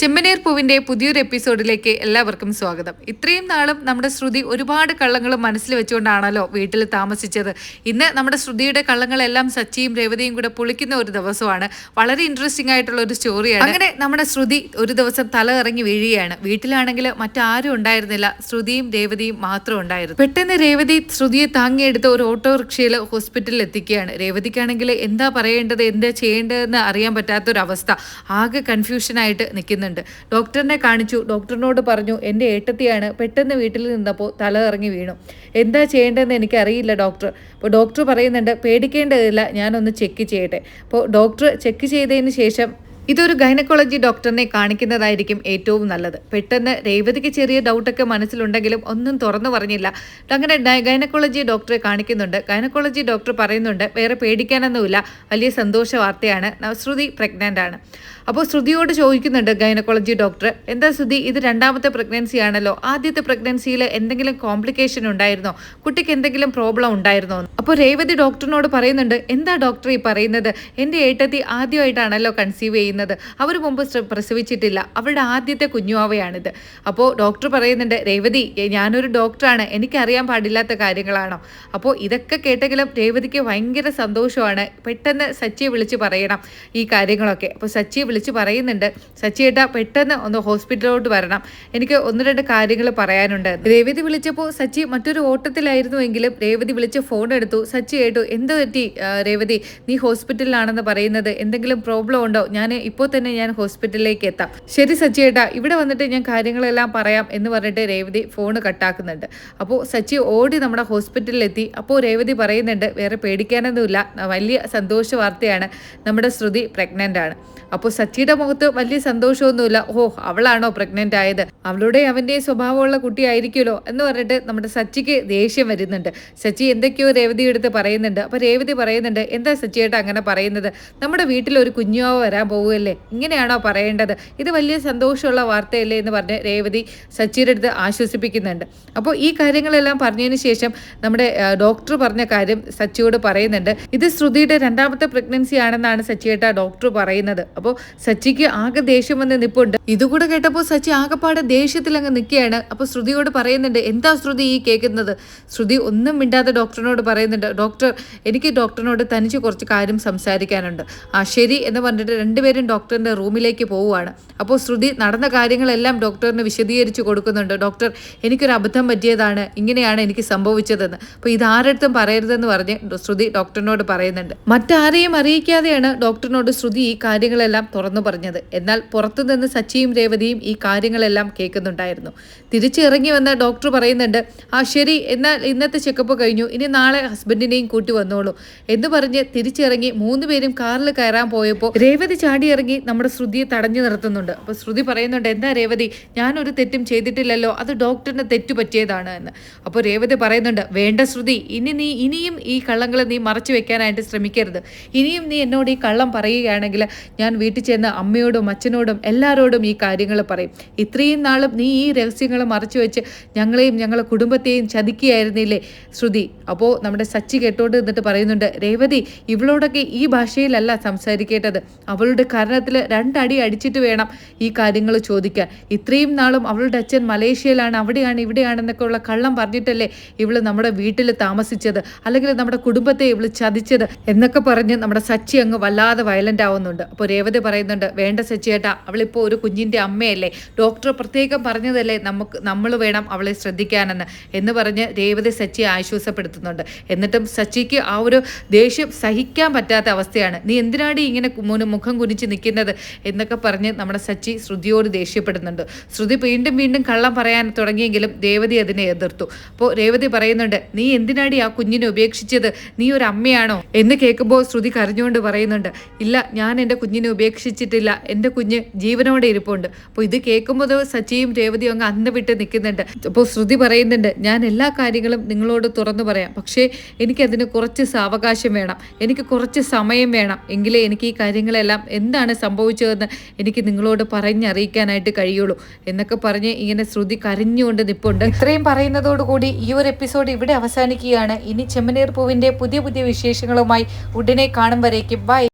ചെമ്മനീർ പൂവിന്റെ പുതിയൊരു എപ്പിസോഡിലേക്ക് എല്ലാവർക്കും സ്വാഗതം. ഇത്രയും നാളും നമ്മുടെ ശ്രുതി ഒരുപാട് കള്ളങ്ങൾ മനസ്സിൽ വെച്ചുകൊണ്ടാണല്ലോ വീട്ടിൽ താമസിച്ചത്. ഇന്ന് നമ്മുടെ ശ്രുതിയുടെ കള്ളങ്ങളെല്ലാം സച്ചിയും രേവതിയും കൂടെ പൊളിക്കുന്ന ഒരു ദിവസമാണ്. വളരെ ഇൻട്രസ്റ്റിംഗ് ആയിട്ടുള്ള ഒരു സ്റ്റോറിയാണ് അങ്ങനെ നമ്മുടെ ശ്രുതി ഒരു ദിവസം തല ഇറങ്ങി വീഴുകയാണ്. വീട്ടിലാണെങ്കിൽ മറ്റാരും ഉണ്ടായിരുന്നില്ല. ശ്രുതിയും രേവതിയും മാത്രം ഉണ്ടായിരുന്നു. പെട്ടെന്ന് രേവതി ശ്രുതിയെ താങ്ങിയെടുത്ത് ഒരു ഓട്ടോറിക്ഷയിൽ ഹോസ്പിറ്റലിൽ എത്തിക്കുകയാണ്. രേവതിക്കാണെങ്കിൽ എന്താ പറയേണ്ടത് എന്താ ചെയ്യേണ്ടതെന്ന് അറിയാൻ പറ്റാത്തൊരവസ്ഥ. ആകെ കൺഫ്യൂഷനായിട്ട് നിൽക്കുന്നുണ്ട് ഡോക്ടറിനെ കാണിച്ചു. ഡോക്ടറിനോട് പറഞ്ഞു എന്റെ ഏട്ടത്തിയാണ് പെട്ടെന്ന് വീട്ടിൽ നിന്നപ്പോൾ തല ഇറങ്ങി വീണു. എന്താ ചെയ്യേണ്ടതെന്ന് എനിക്കറിയില്ല ഡോക്ടർ. അപ്പോൾ ഡോക്ടർ പറയുന്നുണ്ട് പേടിക്കേണ്ടതില്ല ഞാനൊന്ന് ചെക്ക് ചെയ്യട്ടെ. അപ്പോൾ ഡോക്ടർ ചെക്ക് ചെയ്തതിന് ശേഷം ഇതൊരു ഗൈനക്കോളജി ഡോക്ടറിനെ കാണിക്കുന്നതായിരിക്കും ഏറ്റവും നല്ലത്. പെട്ടെന്ന് രേവതിക്ക് ചെറിയ ഡൗട്ടൊക്കെ മനസ്സിലുണ്ടെങ്കിലും ഒന്നും തുറന്നു പറഞ്ഞില്ല. അങ്ങനെ ഗൈനക്കോളജി ഡോക്ടറെ കാണിക്കുന്നുണ്ട്. ഗൈനക്കോളജി ഡോക്ടർ പറയുന്നുണ്ട് വേറെ പേടിക്കാനൊന്നുമില്ല. വലിയ സന്തോഷ വാർത്തയാണ്. ശ്രുതി പ്രഗ്നന്റ് ആണ്. അപ്പോൾ ശ്രുതിയോട് ചോദിക്കുന്നുണ്ട് ഗൈനക്കോളജി ഡോക്ടർ എന്താ ശ്രുതി ഇത് രണ്ടാമത്തെ പ്രഗ്നൻസി ആണല്ലോ. ആദ്യത്തെ പ്രഗ്നൻസിയിൽ എന്തെങ്കിലും കോംപ്ലിക്കേഷൻ ഉണ്ടായിരുന്നോ? കുട്ടിക്ക് എന്തെങ്കിലും പ്രോബ്ലം ഉണ്ടായിരുന്നോ? അപ്പോൾ രേവതി ഡോക്ടറിനോട് പറയുന്നുണ്ട് എന്താ ഡോക്ടർ ഈ പറയുന്നത്? എന്റെ ഏട്ടത്തി ആദ്യമായിട്ടാണല്ലോ കൺസീവ് ചെയ്യുന്നത്. അവർ മുമ്പ് പ്രസവിച്ചിട്ടില്ല. അവരുടെ ആദ്യത്തെ കുഞ്ഞുവാവയാണിത്. അപ്പോൾ ഡോക്ടർ പറയുന്നുണ്ട് രേവതി ഞാനൊരു ഡോക്ടറാണ് എനിക്കറിയാൻ പാടില്ലാത്ത കാര്യങ്ങളാണോ? അപ്പോൾ ഇതൊക്കെ കേട്ടെങ്കിലും രേവതിക്ക് ഭയങ്കര സന്തോഷമാണ്. പെട്ടെന്ന് സച്ചിയെ വിളിച്ച് പറയണം ഈ കാര്യങ്ങളൊക്കെ. അപ്പോൾ സച്ചിയെ വിളിച്ച് പറയുന്നുണ്ട് സച്ചി ഏട്ടാ പെട്ടെന്ന് ഒന്ന് ഹോസ്പിറ്റലിലോട്ട് വരണം. എനിക്ക് ഒന്ന് രണ്ട് കാര്യങ്ങൾ പറയാനുണ്ട്. രേവതി വിളിച്ചപ്പോൾ സച്ചി മറ്റൊരു ഓട്ടത്തിലായിരുന്നുവെങ്കിലും രേവതി വിളിച്ച് ഫോൺ എടുത്തു. സച്ചി കേട്ടു എന്ത് പറ്റി രേവതി? നീ ഹോസ്പിറ്റലിലാണെന്ന് പറയുന്നത് എന്തെങ്കിലും പ്രോബ്ലം ഉണ്ടോ? ഞാൻ ഇപ്പോൾ തന്നെ ഞാൻ ഹോസ്പിറ്റലിലേക്ക് എത്താം. ശരി സച്ചി ഏട്ടാ ഇവിടെ വന്നിട്ട് ഞാൻ കാര്യങ്ങളെല്ലാം പറയാം എന്ന് പറഞ്ഞിട്ട് രേവതി ഫോൺ കട്ടാക്കുന്നുണ്ട്. അപ്പോൾ സച്ചി ഓടി നമ്മുടെ ഹോസ്പിറ്റലിലെത്തി. അപ്പോൾ രേവതി പറയുന്നുണ്ട് വേറെ പേടിക്കാനൊന്നുമില്ല. വലിയ സന്തോഷ വാർത്തയാണ്. നമ്മുടെ ശ്രുതി പ്രഗ്നന്റ് ആണ്. അപ്പോൾ സച്ചിയുടെ മുഖത്ത് വലിയ സന്തോഷമൊന്നുമില്ല. ഓഹ് അവളാണോ പ്രഗ്നന്റ് ആയത്? അവളുടെ അവന്റെ സ്വഭാവമുള്ള കുട്ടിയായിരിക്കുമല്ലോ എന്ന് പറഞ്ഞിട്ട് നമ്മുടെ സച്ചിക്ക് ദേഷ്യം വരുന്നുണ്ട്. സച്ചി എന്തൊക്കെയോ രേവതി എടുത്ത് പറയുന്നുണ്ട്. അപ്പോൾ രേവതി പറയുന്നുണ്ട് എന്താ സച്ചിയേട്ടാ അങ്ങനെ പറയുന്നത്? നമ്മുടെ വീട്ടിൽ ഒരു കുഞ്ഞുവാവ വരാൻ പോവുകയല്ലേ? ഇങ്ങനെയാണോ പറയേണ്ടത്? ഇത് വലിയ സന്തോഷമുള്ള വാർത്തയല്ലേ എന്ന് പറഞ്ഞ് രേവതി സച്ചിയുടെ അടുത്ത് ആശ്വസിപ്പിക്കുന്നുണ്ട്. അപ്പോൾ ഈ കാര്യങ്ങളെല്ലാം പറഞ്ഞതിന് ശേഷം നമ്മുടെ ഡോക്ടർ പറഞ്ഞ കാര്യം സച്ചിയോട് പറയുന്നുണ്ട്. ഇത് ശ്രുതിയുടെ രണ്ടാമത്തെ പ്രഗ്നൻസി ആണെന്നാണ് സച്ചിയേട്ട ഡോക്ടർ പറയുന്നത്. അപ്പോൾ സച്ചിക്ക് ആകെ ദേഷ്യം വന്ന് നിപ്പുണ്ട്. ഇതുകൂടെ കേട്ടപ്പോൾ സച്ചി ആകെപ്പാടെ ദേഷ്യത്തിൽ അങ്ങ് നിൽക്കുകയാണ് അപ്പോൾ ശ്രുതിയോട് പറയുന്നുണ്ട് എന്താ ശ്രുതി ഈ കേൾക്കുന്നത്? ശ്രുതി ഒന്നും മിണ്ടാതെ ഡോക്ടറിനോട് പറയുന്നുണ്ട് ഡോക്ടർ എനിക്ക് ഡോക്ടറിനോട് തനിച്ച് കുറച്ച് കാര്യം സംസാരിക്കാനുണ്ട്. ആ ശരി എന്ന് പറഞ്ഞിട്ട് രണ്ടുപേരും ഡോക്ടറിന്റെ റൂമിലേക്ക് പോവുകയാണ്. അപ്പോൾ ശ്രുതി നടന്ന കാര്യങ്ങളെല്ലാം ഡോക്ടറിന് വിശദീകരിച്ച് കൊടുക്കുന്നുണ്ട്. ഡോക്ടർ എനിക്കൊരു അബദ്ധം പറ്റിയതാണ്. ഇങ്ങനെയാണ് എനിക്ക് സംഭവിച്ചതെന്ന്. അപ്പോൾ ഇതാരടുത്തും പറയരുതെന്ന് പറഞ്ഞ് ശ്രുതി ഡോക്ടറിനോട് പറയുന്നുണ്ട്. മറ്റാരെയും അറിയിക്കാതെയാണ് ഡോക്ടറിനോട് ശ്രുതി ഈ കാര്യങ്ങളെല്ലാം തുറന്നു പറഞ്ഞത്. എന്നാൽ പുറത്തുനിന്ന് സച്ചിയും രേവതിയും ഈ കാര്യങ്ങളെല്ലാം കേൾക്കുന്നുണ്ടായിരുന്നു. തിരിച്ചിറങ്ങി വന്ന ഡോക്ടർ പറയുന്നുണ്ട് ആ ശരി എന്നാൽ ഇന്നത്തെ ചെക്കപ്പ് കഴിഞ്ഞു. ഇനി നാളെ ഹസ്ബൻഡിനെയും കൂട്ടി വന്നോളൂ. എന്ന് പറഞ്ഞ് തിരിച്ചിറങ്ങി മൂന്ന് പേരും കാറിൽ കയറാൻ പോയപ്പോൾ രേവതി ചാടിയിറങ്ങി നമ്മുടെ ശ്രുതിയെ തടഞ്ഞു നിർത്തുന്നുണ്ട്. അപ്പോൾ ശ്രുതി പറയുന്നുണ്ട് എന്താ രേവതി ഞാനൊരു തെറ്റും ചെയ്തിട്ടില്ലല്ലോ അത് ഡോക്ടറിന് തെറ്റു പറ്റിയതാണ് എന്ന്. അപ്പോൾ രേവതി പറയുന്നുണ്ട് വേണ്ട ശ്രുതി ഇനി നീ ഇനിയും ഈ കള്ളങ്ങളെ നീ മറച്ചു വെക്കാനായിട്ട് ശ്രമിക്കരുത്. ഇനിയും നീ എന്നോട് ഈ കള്ളം പറയുകയാണെങ്കിൽ ഞാൻ വീട്ടിൽ ചെന്ന് അമ്മയോടും അച്ഛനോടും എല്ലാവരോടും ഈ കാര്യങ്ങൾ പറയും. ഇത്രയും നാളും നീ ഈ രഹസ്യങ്ങൾ മറച്ചു വെച്ച് ഞങ്ങളെയും ഞങ്ങളുടെ കുടുംബത്തെയും ചതിക്കുകയായിരുന്നില്ലേ ശ്രുതി? അപ്പോൾ നമ്മുടെ സച്ചി കേട്ടോണ്ട് നിന്നിട്ട് പറയുന്നുണ്ട് രേവതി ഇവളോടൊക്കെ ഈ ഭാഷയിലല്ല സംസാരിക്കേണ്ടത്. അവളുടെ കാരണത്തിൽ രണ്ടടി അടിച്ചിട്ട് വേണം ഈ കാര്യങ്ങൾ ചോദിക്കാൻ. ഇത്രയും നാളും അവളുടെ അച്ഛൻ മലേഷ്യയിലാണ് അവിടെയാണ് ഇവിടെയാണെന്നൊക്കെ ഉള്ള കള്ളം പറഞ്ഞിട്ടല്ലേ ഇവൾ നമ്മുടെ വീട്ടിൽ താമസിച്ചത്? അല്ലെങ്കിൽ നമ്മുടെ കുടുംബത്തെ ഇവൾ ചതിച്ചത്? എന്നൊക്കെ പറഞ്ഞ് നമ്മുടെ സച്ചി അങ്ങ് വല്ലാതെ വയലന്റ് ആവുന്നുണ്ട്. അപ്പോൾ രേവതി പറയുന്നുണ്ട് വേണ്ട സച്ചിയേട്ടാ അവളിപ്പോൾ ഒരു കുഞ്ഞിന്റെ അമ്മയല്ലേ. ഡോക്ടർ പ്രത്യേകം പറഞ്ഞതല്ലേ നമുക്ക് നമ്മൾ വേണം അവളെ ശ്രദ്ധിക്കാനെന്ന്. എന്ന് പറഞ്ഞ് രേവതി സച്ചിയെ ആശ്വാസപ്പെടുത്തുന്നുണ്ട്. എന്നിട്ടും സച്ചിക്ക് ആ ഒരു ദേഷ്യം സഹിക്കാൻ പറ്റാത്ത അവസ്ഥയാണ്. നീ എന്തിനാടി ഇങ്ങനെ മുഖം കുനിച്ച് നിൽക്കുന്നത് എന്നൊക്കെ പറഞ്ഞ് നമ്മുടെ സച്ചി ശ്രുതിയോട് ദേഷ്യപ്പെടുന്നുണ്ട്. ശ്രുതി വീണ്ടും വീണ്ടും കള്ളം പറയാൻ തുടങ്ങിയെങ്കിലും രേവതി അതിനെ എതിർത്തു. അപ്പോൾ രേവതി പറയുന്നുണ്ട് നീ എന്തിനാടി ആ കുഞ്ഞിനെ ഉപേക്ഷിച്ചത്? നീ ഒരു അമ്മയാണോ? എന്ന് കേൾക്കുമ്പോൾ ശ്രുതി കരഞ്ഞുകൊണ്ട് പറയുന്നുണ്ട് ഇല്ല ഞാൻ എന്റെ കുഞ്ഞിനെ ഉപേക്ഷിച്ചിട്ടില്ല. എന്റെ കുഞ്ഞ് ജീവനോടെ ഇരിപ്പുണ്ട്. അപ്പോൾ ഇത് കേൾക്കുമ്പോൾ സച്ചിയും രേവതിയും അങ്ങ് അന്ന് വിട്ട് നിൽക്കുന്നുണ്ട്. അപ്പോൾ ശ്രുതി പറയുന്നുണ്ട് ഞാൻ എല്ലാ കാര്യങ്ങളും നിങ്ങളോട് തുറന്നു പറയാം. പക്ഷേ എനിക്കതിന് കുറച്ച് സാവകാശം വേണം. എനിക്ക് കുറച്ച് സമയം വേണം. എങ്കിലേ എനിക്ക് ഈ കാര്യങ്ങളെല്ലാം എന്താണ് സംഭവിച്ചതെന്ന് എനിക്ക് നിങ്ങളോട് പറഞ്ഞറിയിക്കാനായിട്ട് കഴിയുള്ളൂ എന്നൊക്കെ പറഞ്ഞ് ഇങ്ങനെ ശ്രുതി കരഞ്ഞുകൊണ്ട് നിപ്പുണ്ട്. ഇത്രയും പറയുന്നതോടുകൂടി ഈ ഒരു എപ്പിസോഡ് ഇവിടെ അവസാനിക്കുകയാണ്. ഇനി ചെമ്മനീർ പൂവിന്റെ പുതിയ പുതിയ വിശേഷങ്ങളുമായി ഉടനെ കാണും വരേക്കും. ബൈ.